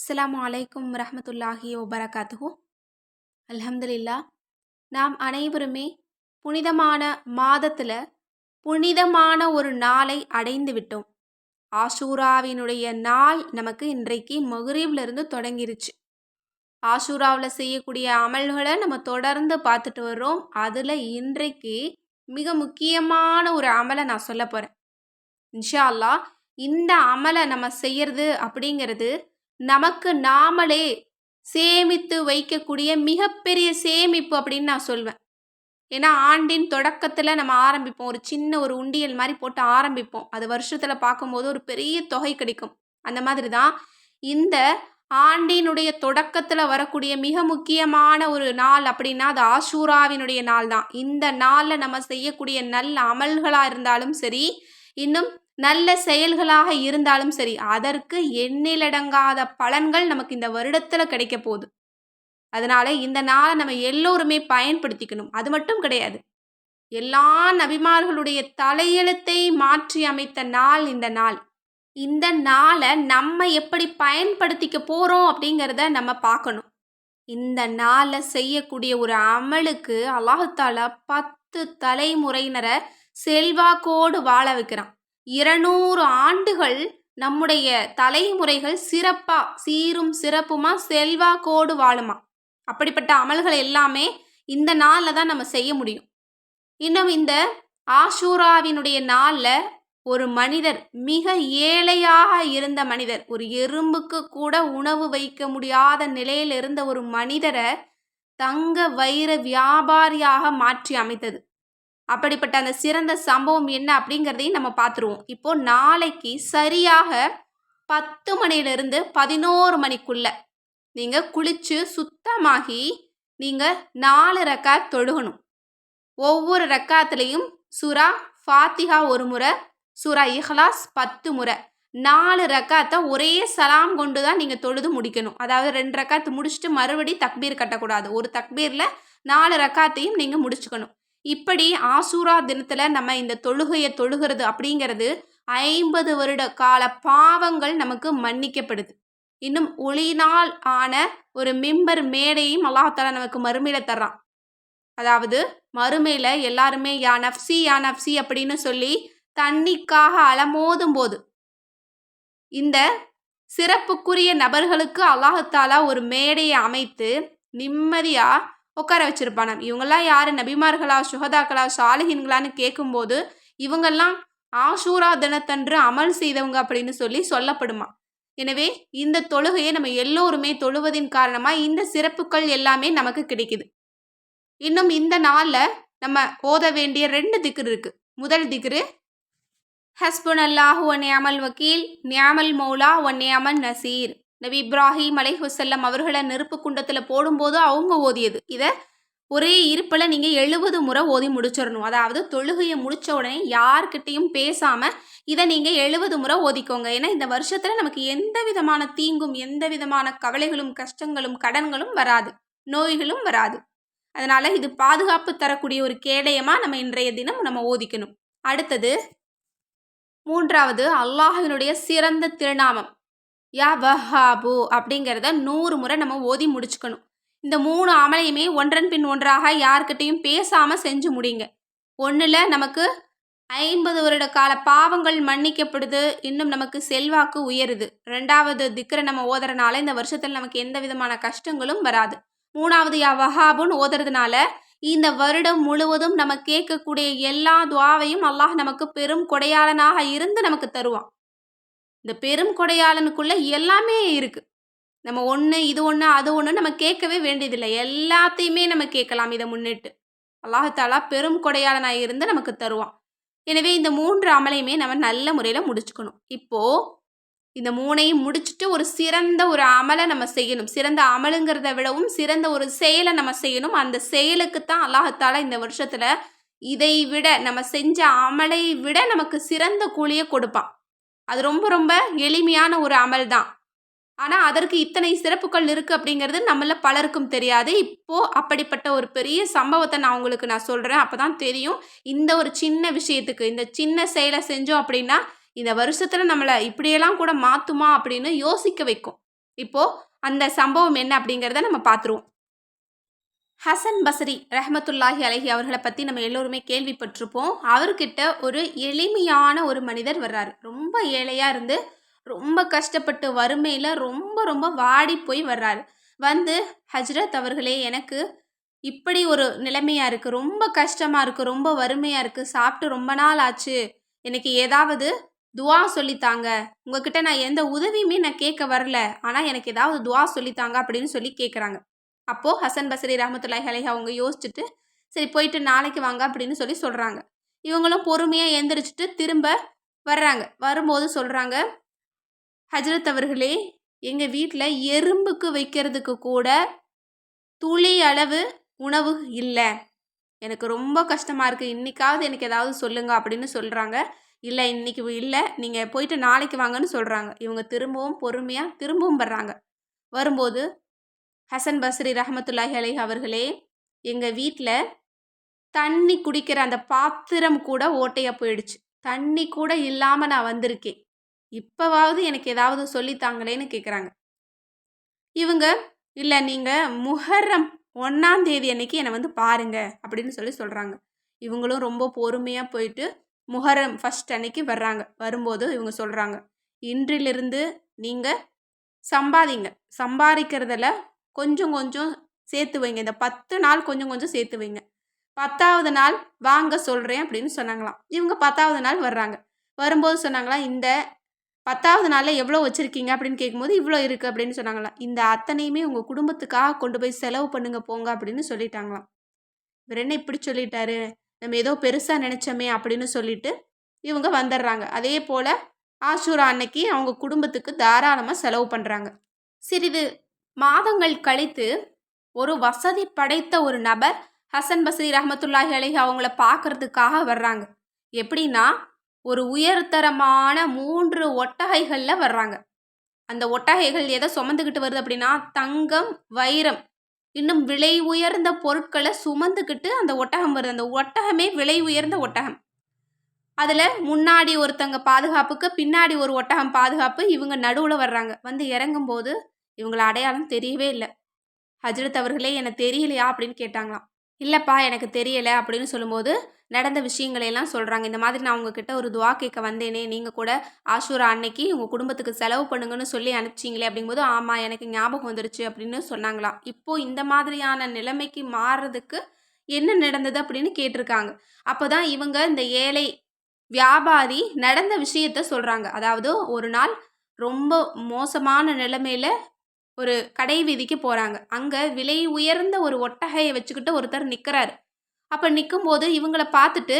அஸ்லாம் அலைக்கும் ரஹமத்துல்லாஹி வபரகாத்துஹு. அல்ஹம்துலில்லா நாம் அனைவருமே புனிதமான மாதத்தில் புனிதமான ஒரு நாளை அடைந்து விட்டோம். ஆஷூராவினுடைய நாள் நமக்கு இன்றைக்கு மகுரீப்லேருந்து தொடங்கிருச்சு. ஆஷூராவில் செய்யக்கூடிய அமல்களை நம்ம தொடர்ந்து பார்த்துட்டு வர்றோம். அதில் இன்றைக்கு மிக முக்கியமான ஒரு அமலை நான் சொல்ல போகிறேன் இன்ஷா அல்லாஹ் இந்த அமலை நம்ம செய்யறது அப்படிங்கிறது நமக்கு நாமளே சேமித்து வைக்கக்கூடிய மிகப்பெரிய சேமிப்பு அப்படின்னு நான் சொல்வேன். ஏன்னா ஆண்டின் தொடக்கத்தில் நம்ம ஆரம்பிப்போம். ஒரு சின்ன ஒரு உண்டியல் மாதிரி போட்டு ஆரம்பிப்போம். அது வருஷத்தில் பார்க்கும்போது ஒரு பெரிய தொகை கிடைக்கும். அந்த மாதிரி தான் இந்த ஆண்டினுடைய தொடக்கத்தில் வரக்கூடிய மிக முக்கியமான ஒரு நாள் அப்படின்னா அது ஆஷூராவினுடைய நாள் தான் இந்த நாளில் நம்ம செய்யக்கூடிய நல்ல அமல்களாக இருந்தாலும் சரி இன்னும் நல்ல செயல்களாக இருந்தாலும் சரி அதற்கு எண்ணிலடங்காத பலன்கள் நமக்கு இந்த வருடத்தில் கிடைக்க போகுது. அதனால இந்த நாளை நம்ம எல்லோருமே பயன்படுத்திக்கணும். அது மட்டும் கிடையாது. எல்லா நபிமார்களுடைய தலையெழுத்தை மாற்றி அமைத்த நாள் இந்த நாள். இந்த நாளை நம்ம எப்படி பயன்படுத்திக்க போகிறோம் அப்படிங்கிறத நம்ம பார்க்கணும். இந்த நாளில் செய்யக்கூடிய ஒரு அமலுக்கு அல்லாஹால பத்து தலைமுறையினரை செல்வாக்கோடு வாழ வைக்கிறான். இருநூறு ஆண்டுகள் நம்முடைய தலைமுறைகள் சிறப்பாக சீரும் சிறப்புமா செல்வாக்கோடு வாழுமா? அப்படிப்பட்ட அமல்கள் எல்லாமே இந்த நாளில் தான் நம்ம செய்ய முடியும். இன்னும் இந்த ஆஷூராவினுடைய நாளில் ஒரு மனிதர் மிக ஏழையாக இருந்த மனிதர் ஒரு எறும்புக்கு கூட உணவு வைக்க முடியாத நிலையில் இருந்த ஒரு மனிதரை தங்க வைர வியாபாரியாக மாற்றி அமைத்தது. அப்படிப்பட்ட அந்த சிறந்த சம்பவம் என்ன அப்படிங்கிறதையும் நம்ம பார்த்துருவோம். இப்போ நாளைக்கு சரியாக பத்து மணிலிருந்து பதினோரு மணிக்குள்ள நீங்கள் குளித்து சுத்தமாகி நீங்கள் நாலு ரக்காத் தொழுகணும். ஒவ்வொரு ரக்காத்துலேயும் சுரா ஃபாத்திஹா ஒரு முறை சுரா இஹ்லாஸ் பத்து முறை. நாலு ரக்காத்தை ஒரே சலாம் கொண்டு தான் நீங்கள் தொழுது முடிக்கணும். அதாவது ரெண்டு ரக்காத்து முடிச்சுட்டு மறுபடி தக்பீர் கட்டக்கூடாது. ஒரு தக்பீரில் நாலு ரக்காத்தையும் நீங்கள் முடிச்சுக்கணும். இப்படி ஆசூரா தினத்தில் நம்ம இந்த தொழுகையை தொழுகிறது அப்படிங்கிறது ஐம்பது வருட கால பாவங்கள் நமக்கு மன்னிக்கப்படுது. இன்னும் ஒளினால் ஆன ஒரு மிம்பர் மேடையும் அல்லாஹால நமக்கு மறுமையில தர்றான். அதாவது மறுமையில எல்லாருமே யா நப்சி யா நப்சி அப்படின்னு சொல்லி தண்ணிக்காக அலமோதும் போது இந்த சிறப்புக்குரிய நபர்களுக்கு அல்லாஹாலா ஒரு மேடையை அமைத்து நிம்மதியாக உட்கார வச்சிருப்பானாம். இவங்கெல்லாம் யார்? நபிமார்களா சுகதாக்களா சாலிகின்களான்னு கேட்கும்போது இவங்கெல்லாம் ஆஷூரா தினத்தன்று அமல் செய்தவங்க அப்படின்னு சொல்லி சொல்லப்படுமா? எனவே இந்த தொழுகையை நம்ம எல்லோருமே தொழுவதின் காரணமாக இந்த சிறப்புகள் எல்லாமே நமக்கு கிடைக்குது. இன்னும் இந்த நாளில் நம்ம ஓத வேண்டிய ரெண்டு திக்ரு இருக்கு. முதல் திக்ரு ஹஸ்புன் அல்லாஹு ஒன் நியாமல் வக்கீல் நியாமல் மௌலா ஒன் நியாமல் நசீர். நபி இப்ராஹிம் அலைஹுசல்லம் அவர்களை நெருப்பு குண்டத்தில் போடும்போது அவங்க ஓதியது. இதை ஒரே இருப்பில் நீங்கள் எழுபது முறை ஓதி முடிச்சிடணும் அதாவது தொழுகையை முடித்த உடனே யார்கிட்டையும் பேசாமல் இதை நீங்கள் எழுபது முறை ஓதிக்கோங்க. ஏன்னா இந்த வருஷத்தில் நமக்கு எந்த விதமான தீங்கும் எந்த விதமான கவலைகளும் கஷ்டங்களும் கடன்களும் வராது. நோய்களும் வராது. அதனால் இது பாதுகாப்பு தரக்கூடிய ஒரு கேடயமாக நம்ம இன்றைய தினம் நம்ம ஓதிக்கணும். அடுத்தது மூன்றாவது அல்லாஹினுடைய சிறந்த திருநாமம். யா வஹாபு அப்படிங்கிறத நூறு முறை நம்ம ஓதி முடிச்சுக்கணும். இந்த மூணு அமலையுமே ஒன்றன் பின் ஒன்றாக யார்கிட்டையும் பேசாமல் செஞ்சு முடிங்க. ஒன்றில் நமக்கு ஐம்பது வருட கால பாவங்கள் மன்னிக்கப்படுது இன்னும் நமக்கு செல்வாக்கு உயருது. ரெண்டாவது திக்கரை நம்ம ஓதுறனால இந்த வருஷத்தில் நமக்கு எந்த விதமான கஷ்டங்களும் வராது. மூணாவது யா வஹாபுன்னு ஓதுறதுனால இந்த வருடம் முழுவதும் நம்ம கேட்கக்கூடிய எல்லா துவாவையும் அல்லாஹ் நமக்கு பெரும் கொடையாளனாக இருந்து நமக்கு தருவான். இந்த பெரும் கொடையாளனுக்குள்ள எல்லாமே இருக்கு. நம்ம ஒன்று இது ஒன்று அது ஒன்று நம்ம கேட்கவே வேண்டியதில்லை. எல்லாத்தையுமே நம்ம கேட்கலாம் இதை முன்னிட்டு. அல்லாஹாலா பெரும் கொடையாளனாக இருந்து நமக்கு தருவான். எனவே இந்த மூன்று அமலையுமே நம்ம நல்ல முறையில் முடிச்சுக்கணும். இப்போது இந்த மூணையும் முடிச்சுட்டு ஒரு சிறந்த ஒரு அமலை நம்ம செய்யணும். சிறந்த அமலுங்கிறத விடவும் சிறந்த ஒரு செயலை நம்ம செய்யணும். அந்த செயலுக்கு தான் அல்லாஹத்தால இந்த வருஷத்தில் இதை விட நம்ம செஞ்ச அமலை விட நமக்கு சிறந்த கூலியை கொடுப்பான். அது ரொம்ப ரொம்ப எளிமையான ஒரு அமல் தான். ஆனால் அதற்கு இத்தனை சிறப்புகள் இருக்குது அப்படிங்கிறது நம்மள பலருக்கும் தெரியாது. இப்போது அப்படிப்பட்ட ஒரு பெரிய சம்பவத்தை நான் உங்களுக்கு நான் சொல்கிறேன் அப்போ தான் தெரியும். இந்த ஒரு சின்ன விஷயத்துக்கு இந்த சின்ன செயலை செஞ்சோம் அப்படின்னா இந்த வருஷத்தில் நம்மளை இப்படியெல்லாம் கூட மாற்றுமா அப்படின்னு யோசிக்க வைக்கும். இப்போது அந்த சம்பவம் என்ன அப்படிங்கிறத நம்ம பார்த்துருவோம் ஹசன் பசரி ரஹமத்துல்லாஹி அலஹி அவர்களை பற்றி நம்ம எல்லோருமே கேள்விப்பட்டிருப்போம். அவர்கிட்ட ஒரு எளிமையான ஒரு மனிதர் வர்றாரு. ரொம்ப ரொம்ப ஏழையாக இருந்து ரொம்ப கஷ்டப்பட்டு வறுமையில் ரொம்ப ரொம்ப வாடி போய் வர்றாரு. வந்து ஹஜ்ரத் அவர்களே எனக்கு இப்படி ஒரு நிலைமையாக இருக்குது ரொம்ப கஷ்டமாக இருக்குது ரொம்ப வறுமையாக இருக்குது சாப்பிட்டு ரொம்ப நாள் ஆச்சு. எனக்கு ஏதாவது துவா சொல்லித்தாங்க உங்ககிட்ட நான் எந்த உதவியுமே நான் கேட்க வரல. ஆனால் எனக்கு ஏதாவது துவா சொல்லித்தாங்க அப்படின்னு சொல்லி கேட்குறாங்க அப்போது ஹசன் பசரி ரஹமத்துல்லாஹி அலைஹி அவங்க யோசிச்சுட்டு சரி போயிட்டு நாளைக்கு வாங்க அப்படின்னு சொல்லி சொல்கிறாங்க இவங்களும் பொறுமையாக எந்திரிச்சிட்டு திரும்ப வர்றாங்க. வரும்போது சொல்கிறாங்க ஹஜரத் அவர்களே எங்கள் வீட்டில் எறும்புக்கு வைக்கிறதுக்கு கூட துளி அளவு உணவு இல்லை. எனக்கு ரொம்ப கஷ்டமாக இருக்குது இன்றைக்காவது எனக்கு ஏதாவது சொல்லுங்கள் அப்படின்னு சொல்கிறாங்க இல்லை இன்றைக்கி இல்லை. நீங்கள் போயிட்டு நாளைக்கு வாங்கன்னு சொல்கிறாங்க இவங்க திரும்பவும் பொறுமையாக திரும்பவும் வர்றாங்க. வரும்போது ஹசன் பஸ்ரி ரஹமத்துல்லாஹி அலை அவர்களே எங்கள் வீட்டில் தண்ணி குடிக்கிற அந்த பாத்திரம் கூட ஓட்டையாக போயிடுச்சு. தண்ணி கூட இல்லாமல் நான் வந்திருக்கேன். இப்போவாவது எனக்கு ஏதாவது சொல்லித்தாங்களேன்னு கேட்குறாங்க இவங்க இல்லை நீங்கள் முஹர்ரம் ஒன்றாம் தேதி அன்னைக்கு என்னை வந்து பாருங்க அப்படின்னு சொல்லி சொல்கிறாங்க இவங்களும் ரொம்ப பொறுமையாக போயிட்டு முஹரம் ஃபஸ்ட் அன்னைக்கு வர்றாங்க. வரும்போது இவங்க சொல்கிறாங்க இன்றிலிருந்து நீங்கள் சம்பாதிங்க. சம்பாதிக்கிறதுல கொஞ்சம் கொஞ்சம் சேர்த்து வைங்க. இந்த பத்து நாள் கொஞ்சம் கொஞ்சம் சேர்த்து வைங்க. பத்தாவது நாள் வாங்க சொல்கிறேன் அப்படின்னு சொன்னாங்களாம். இவங்க பத்தாவது நாள் வர்றாங்க. வரும்போது சொன்னாங்களாம் இந்த பத்தாவது நாளில் எவ்வளோ வச்சுருக்கீங்க? அப்படின்னு கேட்கும்போது இவ்வளோ இருக்குது அப்படின்னு சொன்னாங்களாம். இந்த அத்தனையுமே உங்கள் குடும்பத்துக்காக கொண்டு போய் செலவு பண்ணுங்க போங்க அப்படின்னு சொல்லிட்டாங்களாம். இவர் என்ன இப்படி சொல்லிட்டாரு? நம்ம ஏதோ பெருசாக நினச்சோமே அப்படின்னு சொல்லிட்டு இவங்க வந்துடுறாங்க அதே போல் ஆசூரா அன்னைக்கு அவங்க குடும்பத்துக்கு தாராளமாக செலவு பண்ணுறாங்க சிறிது மாதங்கள் கழித்து ஒரு வசதி படைத்த ஒரு நபர் ஹசன் பஸ்ரி ரஹமத்துல்லாஹி அலஹி அவங்கள பார்க்கறதுக்காக வர்றாங்க. எப்படின்னா ஒரு உயர்தரமான மூன்று ஒட்டகைகளில் வர்றாங்க. அந்த ஒட்டகைகள் எதை சுமந்துக்கிட்டு வருது அப்படின்னா தங்கம் வைரம். இன்னும் விலை உயர்ந்த பொருட்களை சுமந்துக்கிட்டு அந்த ஒட்டகம் வருது. அந்த ஒட்டகமே விலை உயர்ந்த ஒட்டகம். அதில் முன்னாடி ஒருத்தங்க பாதுகாப்புக்கு பின்னாடி ஒரு ஒட்டகம் பாதுகாப்பு இவங்க நடுவில் வர்றாங்க. வந்து இறங்கும்போது இவங்களை அடையாளம் தெரியவே இல்லை. ஹஜரத் அவர்களே எனக்கு தெரியலையா? அப்படின்னு கேட்டாங்களாம். இல்லைப்பா எனக்கு தெரியலை அப்படின்னு சொல்லும்போது நடந்த விஷயங்களையெல்லாம் சொல்கிறாங்க இந்த மாதிரி நான் உங்ககிட்ட ஒரு துவா கேட்க வந்தேனே நீங்கள் கூட ஆஷூரா அன்னைக்கு உங்கள் குடும்பத்துக்கு செலவு பண்ணுங்கன்னு சொல்லி அனுப்பிச்சிங்களே அப்படிங்கும்போது ஆமாம் எனக்கு ஞாபகம் வந்துருச்சு அப்படின்னு சொன்னாங்களாம். இப்போது இந்த மாதிரியான நிலைமைக்கு மாறுறதுக்கு என்ன நடந்தது அப்படின்னு கேட்டிருக்காங்க. அப்போ தான் இவங்க இந்த ஏழை வியாபாரி நடந்த விஷயத்த சொல்கிறாங்க அதாவது ஒரு நாள் ரொம்ப மோசமான நிலைமையில் ஒரு கடை வீதிக்கு போகிறாங்க அங்கே விலை உயர்ந்த ஒரு ஒட்டகையை வச்சுக்கிட்டு ஒருத்தர் நிற்கிறாரு அப்போ நிற்கும்போது இவங்கள பார்த்துட்டு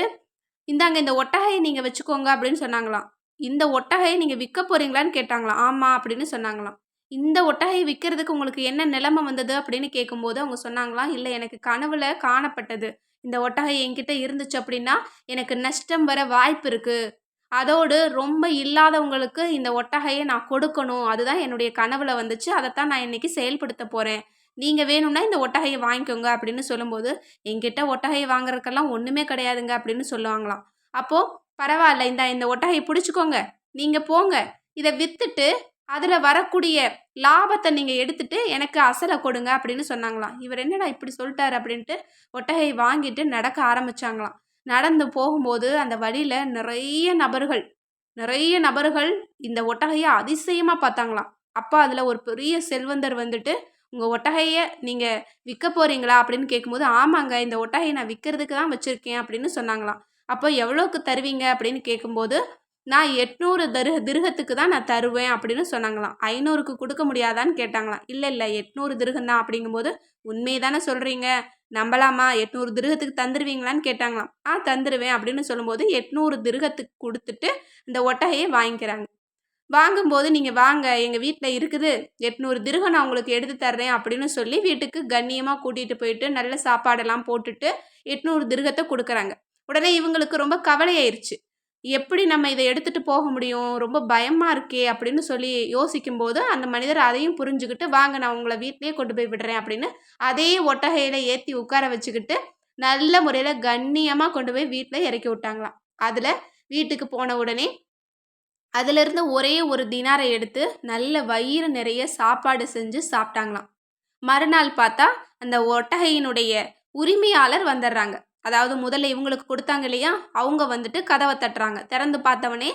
இந்தாங்க இந்த ஒட்டகையை நீங்கள் வச்சுக்கோங்க அப்படின்னு சொன்னாங்களாம். இந்த ஒட்டகையை நீங்கள் விற்க போகிறீங்களான்னு கேட்டாங்களாம். ஆமாம் அப்படின்னு சொன்னாங்களாம். இந்த ஒட்டகையை விற்கிறதுக்கு உங்களுக்கு என்ன நிலைமை வந்தது? அப்படின்னு கேட்கும்போது அவங்க சொன்னாங்களாம். இல்லை எனக்கு கனவுல காணப்பட்டது. இந்த ஒட்டகை என்கிட்ட இருந்துச்சு அப்படின்னா எனக்கு நஷ்டம் வர வாய்ப்பு இருக்குது அதோடு ரொம்ப இல்லாதவங்களுக்கு இந்த ஒட்டகையை நான் கொடுக்கணும். அதுதான் என்னுடைய கனவுல வந்துச்சு. அதைத்தான் நான் இன்றைக்கி செயல்படுத்த போகிறேன் நீங்கள் வேணும்னா இந்த ஒட்டகையை வாங்கிக்கோங்க அப்படின்னு சொல்லும்போது எங்கிட்ட ஒட்டகையை வாங்குறதுக்கெல்லாம் ஒன்றுமே கிடையாதுங்க அப்படின்னு சொல்லுவாங்களாம். அப்போது பரவாயில்ல இந்த இந்த ஒட்டகையை பிடிச்சிக்கோங்க. நீங்கள் போங்க. இதை விற்றுட்டு அதில் வரக்கூடிய லாபத்தை நீங்கள் எடுத்துட்டு எனக்கு அசலை கொடுங்க அப்படின்னு சொன்னாங்களாம். இவர் என்னடா இப்படி சொல்லிட்டாரு அப்படின்ட்டு ஒட்டகையை வாங்கிட்டு நடக்க ஆரம்பிச்சாங்களாம். நடந்து போகும்போது அந்த வழியில் நிறைய நபர்கள் நிறைய நபர்கள் இந்த ஒட்டகையை அதிசயமாக பார்த்தாங்களாம். அப்போ அதில் ஒரு பெரிய செல்வந்தர் வந்துட்டு உங்கள் ஒட்டகையை நீங்கள் விற்க போகிறீங்களா அப்படின்னு கேட்கும்போது ஆமாங்க இந்த ஒட்டகையை நான் விற்கிறதுக்கு தான் வச்சுருக்கேன் அப்படின்னு சொன்னாங்களாம். அப்போ எவ்வளோக்கு தருவீங்க? அப்படின்னு கேட்கும்போது நான் எட்நூறு தரு திருகத்துக்கு தான் நான் தருவேன் அப்படின்னு சொன்னாங்களாம். ஐநூறுக்கு கொடுக்க முடியாதான்னு கேட்டாங்களாம். இல்லை இல்லை எட்நூறு திருகம் தான் அப்படிங்கும்போது உண்மையை தானே சொல்கிறீங்க நம்பலாமா? எட்நூறு திருகத்துக்கு தந்துடுவீங்களான்னு கேட்டாங்களாம். ஆ தந்துடுவேன் அப்படின்னு சொல்லும்போது எட்நூறு திருகத்துக்கு கொடுத்துட்டு இந்த ஒட்டகையை வாங்கிக்கிறாங்க. வாங்கும்போது நீங்கள் வாங்க எங்கள் வீட்டில் இருக்குது. எட்நூறு திருகம் நான் உங்களுக்கு எடுத்து தர்றேன் அப்படின்னு சொல்லி வீட்டுக்கு கண்ணியமாக கூட்டிகிட்டு போயிட்டு நல்ல சாப்பாடெல்லாம் போட்டுட்டு எட்நூறு திருகத்தை கொடுக்குறாங்க. உடனே இவங்களுக்கு ரொம்ப கவலையாயிருச்சு. எப்படி நம்ம இதை எடுத்துகிட்டு போக முடியும்? ரொம்ப பயமாக இருக்கே அப்படின்னு சொல்லி யோசிக்கும்போது அந்த மனிதர் அதையும் புரிஞ்சுக்கிட்டு வாங்க நான் உங்களை வீட்டிலேயே கொண்டு போய் விடுறேன் அப்படின்னு அதே ஒட்டகையில் ஏற்றி உட்கார வச்சுக்கிட்டு நல்ல முறையில் கண்ணியமாக கொண்டு போய் வீட்டில் இறக்கி விட்டாங்களாம். அதில் வீட்டுக்கு போன உடனே அதிலிருந்து ஒரே ஒரு தினாரை எடுத்து நல்ல வயிறு நிறைய சாப்பாடு செஞ்சு சாப்பிட்டாங்களாம். மறுநாள் பார்த்தா அந்த ஒட்டகையினுடைய உரிமையாளர் வந்துடுறாங்க. அதாவது முதல்ல இவங்களுக்கு கொடுத்தாங்க இல்லையா? அவங்க வந்துட்டு கதவை தட்டுறாங்க. திறந்து பார்த்தவனே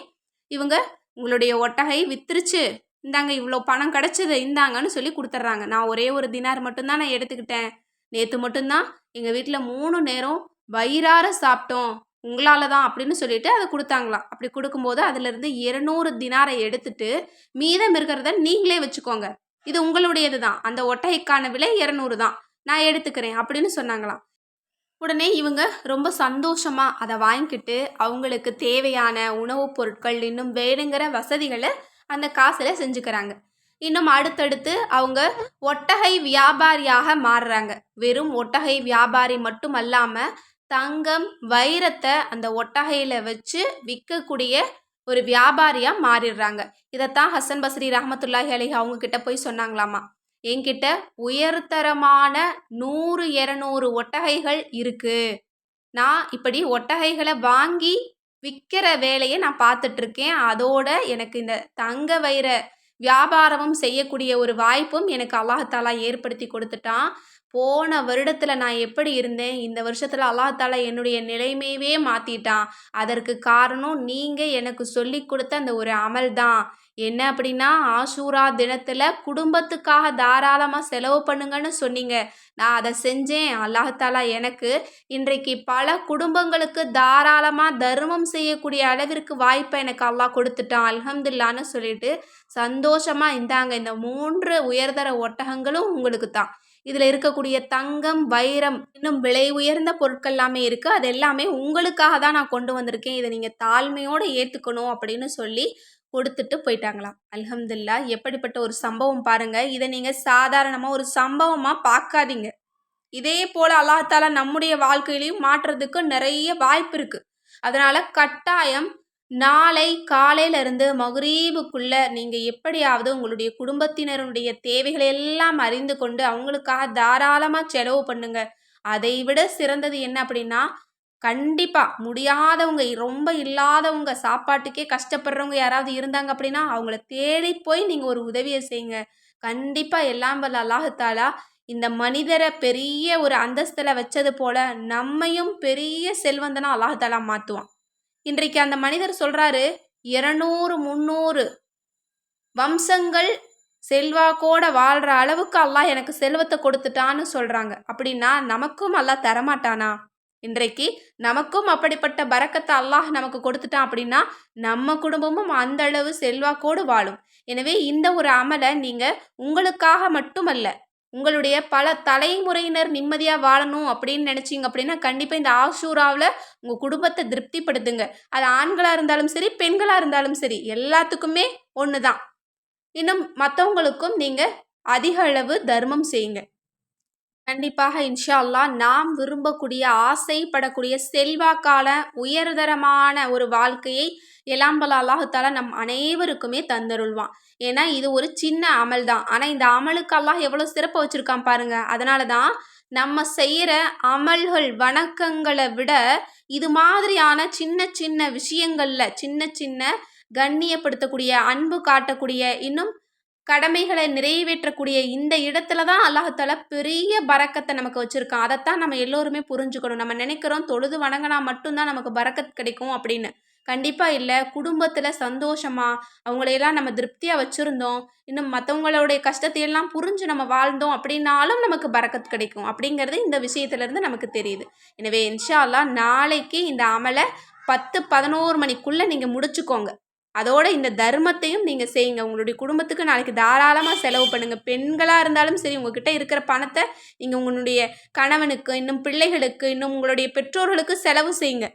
இவங்க உங்களுடைய ஒட்டகை வித்துருச்சு. இந்தாங்க இவ்வளோ பணம் கிடச்சிது இந்தாங்கன்னு சொல்லி கொடுத்துட்றாங்க. நான் ஒரே ஒரு தினார் மட்டும்தான் நான் எடுத்துக்கிட்டேன். நேற்று மட்டும்தான் எங்கள் வீட்டில் மூணு நேரம் வயிறார சாப்பிட்டோம். உங்களால் தான் அப்படின்னு சொல்லிட்டு அதை கொடுத்தாங்களாம். அப்படி கொடுக்கும்போது அதுலேருந்து இருநூறு தினாரை எடுத்துட்டு மீதம் இருக்கிறத நீங்களே வச்சுக்கோங்க. இது உங்களுடையது தான். அந்த ஒட்டகைக்கான விலை இரநூறு தான். நான் எடுத்துக்கிறேன் அப்படின்னு சொன்னாங்களாம். உடனே இவங்க ரொம்ப சந்தோஷமா அதை வாங்கிக்கிட்டு அவங்களுக்கு தேவையான உணவுப் பொருட்கள் இன்னும் வேணுங்கிற வசதிகளை அந்த காசில் செஞ்சுக்கிறாங்க. இன்னும் அடுத்தடுத்து அவங்க ஒட்டகை வியாபாரியாக மாறுறாங்க. வெறும் ஒட்டகை வியாபாரி மட்டும் அல்லாமல் தங்கம் வைரத்தை அந்த ஒட்டகையில் வச்சு விற்கக்கூடிய ஒரு வியாபாரியாக மாறிடுறாங்க. இதைத்தான் ஹசன் பஸ்ரி ரஹமத்துல்லாஹி அலி அவங்க கிட்ட போய் சொன்னாங்களாமா? என்கிட்ட உயர்தரமான நூறு இரநூறு ஒட்டகைகள் இருக்கு. நான் இப்படி ஒட்டகைகளை வாங்கி விற்கிற வேலையை நான் பார்த்துட்ருக்கேன். அதோட எனக்கு இந்த தங்க வைர வியாபாரமும் செய்யக்கூடிய ஒரு வாய்ப்பும் எனக்கு அல்லாஹாலா ஏற்படுத்தி கொடுத்துட்டான். போன வருடத்தில் நான் எப்படி இருந்தேன்? இந்த வருஷத்தில் அல்லாஹாலா என்னுடைய நிலைமையவே மாற்றிட்டான் அதற்கு காரணம் நீங்கள் எனக்கு சொல்லி கொடுத்த அந்த ஒரு அமல் தான் என்ன அப்படின்னா ஆஷூரா தினத்தில் குடும்பத்துக்காக தாராளமாக செலவு பண்ணுங்கன்னு சொன்னீங்க. நான் அதை செஞ்சேன். அல்லாஹாலா எனக்கு இன்றைக்கு பல குடும்பங்களுக்கு தாராளமாக தர்மம் செய்யக்கூடிய அளவிற்கு வாய்ப்பை எனக்கு அல்லாஹ் கொடுத்துட்டான். அல்ஹம்துல்லான்னு சொல்லிட்டு சந்தோஷமாக இந்தாங்க. இந்த மூன்று உயர்தர ஒட்டகங்களும் உங்களுக்கு தான் இதில் இருக்கக்கூடிய தங்கம் வைரம் இன்னும் விலை உயர்ந்த பொருட்கள் எல்லாமே இருக்குது அது எல்லாமே உங்களுக்காக தான் நான் கொண்டு வந்திருக்கேன். இதை நீங்கள் தாழ்மையோடு ஏற்றுக்கணும் அப்படின்னு சொல்லி கொடுத்துட்டு போயிட்டாங்களாம். அல்ஹம்துல்லா எப்படிப்பட்ட ஒரு சம்பவம் பாருங்க. இதை நீங்கள் சாதாரணமாக ஒரு சம்பவமாக பார்க்காதீங்க. இதே போல் அல்லாஹாலா நம்முடைய வாழ்க்கையிலையும் மாற்றுறதுக்கு நிறைய வாய்ப்பு இருக்குது அதனால் கட்டாயம் நாளை காலையிலிருந்து மகுரீபுக்குள்ள நீங்கள் எப்படியாவது உங்களுடைய குடும்பத்தினருடைய தேவைகளை எல்லாம் அறிந்து கொண்டு அவங்களுக்காக தாராளமாக செலவு பண்ணுங்க. அதை விட சிறந்தது என்ன அப்படின்னா கண்டிப்பாக முடியாதவங்க ரொம்ப இல்லாதவங்க சாப்பாட்டுக்கே கஷ்டப்படுறவங்க யாராவது இருந்தாங்க அப்படின்னா அவங்கள தேடி போய் நீங்கள் ஒரு உதவியை செய்யுங்க. கண்டிப்பாக எல்லாம் வல்ல அல்லாஹாலா இந்த மனிதரை பெரிய ஒரு அந்தஸ்தில் வச்சது போல நம்மையும் பெரிய செல்வந்தனா அல்லாஹாலா மாற்றுவான் இன்றைக்கு அந்த மனிதர் சொல்கிறாரு இரநூறு முந்நூறு வம்சங்கள் செல்வாக்கோட வாழ்கிற அளவுக்கு அல்லாஹ் எனக்கு செல்வத்தை கொடுத்துட்டான்னு சொல்கிறாங்க அப்படின்னா நமக்கும் அல்லாஹ் தரமாட்டானா? இன்றைக்கு நமக்கும் அப்படிப்பட்ட பறக்கத்தை அல்லாஹ் நமக்கு கொடுத்துட்டான் அப்படின்னா நம்ம குடும்பமும் அந்த அளவு செல்வாக்கோடு வாழும். எனவே இந்த ஒரு அமலை நீங்கள் உங்களுக்காக மட்டுமல்ல உங்களுடைய பல தலைமுறையினர் நிம்மதியாக வாழணும் அப்படின்னு நினச்சிங்க அப்படின்னா கண்டிப்பாக இந்த ஆஷூராவில் உங்கள் குடும்பத்தை திருப்திப்படுத்துங்க. அது ஆண்களாக இருந்தாலும் சரி பெண்களாக இருந்தாலும் சரி எல்லாத்துக்குமே ஒன்று தான் இன்னும் மற்றவங்களுக்கும் நீங்கள் அதிக அளவு தர்மம் செய்யுங்க. கண்டிப்பாக இன்ஷா அல்லாஹ் நாம் விரும்பக்கூடிய ஆசைப்படக்கூடிய செல்வாக்கால உயர்தரமான ஒரு வாழ்க்கையை எலாம்பல் அல்லாஹால நம் அனைவருக்குமே தந்தருள்வான். ஏன்னா இது ஒரு சின்ன அமல் தான் ஆனால் இந்த அமலுக்கு அல்லாஹ் எவ்வளோ சிறப்பு வச்சுருக்கான் பாருங்க. அதனால தான் நம்ம செய்கிற அமல்கள் வணக்கங்களை விட இது மாதிரியான சின்ன சின்ன விஷயங்களில் சின்ன சின்ன கண்ணியப்படுத்தக்கூடிய அன்பு காட்டக்கூடிய இன்னும் கடமைகளை நிறைவேற்றக்கூடிய இந்த இடத்துல தான் அல்லாஹால பெரிய பறக்கத்தை நமக்கு வச்சுருக்கான். அதைத்தான் நம்ம எல்லோருமே புரிஞ்சுக்கணும். நம்ம நினைக்கிறோம் தொழுது வணங்கினா மட்டும்தான் நமக்கு பறக்கத் கிடைக்கும் அப்படின்னு. கண்டிப்பாக இல்லை. குடும்பத்தில் சந்தோஷமாக அவங்களையெல்லாம் நம்ம திருப்தியாக வச்சுருந்தோம். இன்னும் மற்றவங்களுடைய கஷ்டத்தையெல்லாம் புரிஞ்சு நம்ம வாழ்ந்தோம் அப்படின்னாலும் நமக்கு பறக்கத் கிடைக்கும். அப்படிங்கிறது இந்த விஷயத்துலேருந்து நமக்கு தெரியுது. எனவே இன்ஷா அல்லா நாளைக்கு இந்த அமலை பத்து பதினோரு மணிக்குள்ளே நீங்கள் முடிச்சுக்கோங்க. அதோட இந்த தர்மத்தையும் நீங்கள் செய்யுங்க. உங்களுடைய குடும்பத்துக்கு நாளைக்கு தாராளமாக செலவு பண்ணுங்கள் பெண்களாக இருந்தாலும் சரி உங்ககிட்ட இருக்கிற பணத்தை நீங்கள் உங்களுடைய கணவனுக்கு இன்னும் பிள்ளைகளுக்கு இன்னும் உங்களுடைய பெற்றோர்களுக்கு செலவு செய்யுங்க.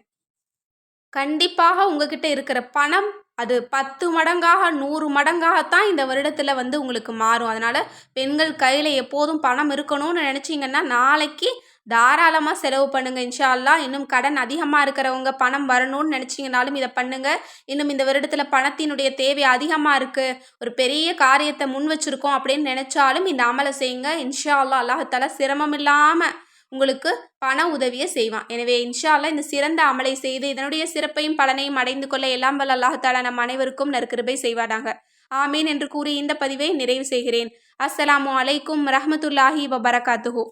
கண்டிப்பாக உங்ககிட்ட இருக்கிற பணம் அது பத்து மடங்காக நூறு மடங்காகத்தான் இந்த வருடத்தில் வந்து உங்களுக்கு மாறும். அதனால் பெண்கள் கையில் எப்போதும் பணம் இருக்கணும்னு நினச்சிங்கன்னா நாளைக்கு தாராளமாக செலவு பண்ணுங்கள் இன்ஷால்லா இன்னும் கடன் அதிகமாக இருக்கிறவங்க பணம் வரணும்னு நினச்சிங்கனாலும் இதை பண்ணுங்கள் இன்னும் இந்த வருடத்தில் பணத்தினுடைய தேவை அதிகமாக இருக்குது ஒரு பெரிய காரியத்தை முன் வச்சுருக்கோம் அப்படின்னு நினச்சாலும் இந்த அமலை செய்யுங்க. இன்ஷா அல்லா அல்லாஹால சிரமம் இல்லாமல் உங்களுக்கு பண உதவியை செய்வான். எனவே இன்ஷால்லா இந்த சிறந்த அமலை செய்து இதனுடைய சிறப்பையும் பலனையும் அடைந்து கொள்ள எல்லாம் வல்ல அல்லாஹால நம் அனைவருக்கும் நற்கிருபை செய்வானாங்க ஆமீன் என்று கூறி இந்த பதிவை நிறைவு செய்கிறேன். அஸ்ஸலாமு அலைக்கும் ரஹமத்துல்லாஹி வபரகாத்துஹூ.